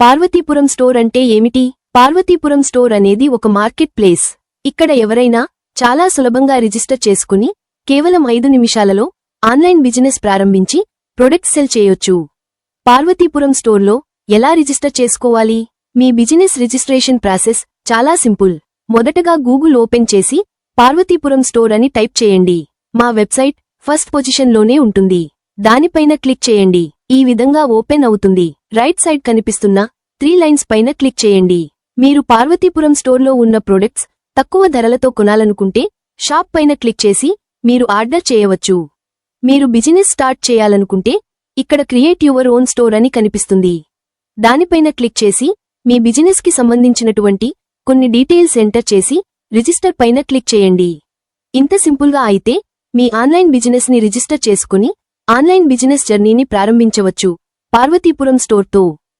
Parvathipuram store అంటే ఏమిటి? Parvathipuram store అనేది ఒక మార్కెట్ ప్లేస్. ఇక్కడ ఎవరైనా చాలా సులభంగా రిజిస్టర్ చేసుకుని కేవలం ఐదు నిమిషాలలో ఆన్లైన్ బిజినెస్ ప్రారంభించి ప్రొడక్ట్ సెల్ చేయొచ్చు. పార్వతీపురం స్టోర్లో ఎలా రిజిస్టర్ చేసుకోవాలి? మీ బిజినెస్ రిజిస్ట్రేషన్ ప్రాసెస్ చాలా సింపుల్. మొదటగా గూగుల్ ఓపెన్ చేసి పార్వతీపురం స్టోర్ అని టైప్ చేయండి. మా వెబ్సైట్ ఫస్ట్ పొజిషన్లోనే ఉంటుంది. దానిపైన క్లిక్ చేయండి. ఈ విధంగా ఓపెన్ అవుతుంది. రైట్ సైడ్ కనిపిస్తున్న త్రీ లైన్స్ పైన క్లిక్ చేయండి. మీరు పార్వతీపురం స్టోర్లో ఉన్న ప్రొడక్ట్స్ తక్కువ ధరలతో కొనాలనుకుంటే షాప్ పైన క్లిక్ చేసి మీరు ఆర్డర్ చేయవచ్చు. మీరు బిజినెస్ స్టార్ట్ చేయాలనుకుంటే ఇక్కడ క్రియేట్ యువర్ ఓన్ స్టోర్ అని కనిపిస్తుంది. దానిపైన క్లిక్ చేసి మీ బిజినెస్కి సంబంధించినటువంటి కొన్ని డీటెయిల్స్ ఎంటర్ చేసి రిజిస్టర్ పైన క్లిక్ చేయండి. ఇంత సింపుల్గా అయితే మీ ఆన్లైన్ బిజినెస్ని రిజిస్టర్ చేసుకుని ఆన్లైన్ బిజినెస్ జర్నీని ప్రారంభించవచ్చు. పార్వతీపురం స్టోర్తో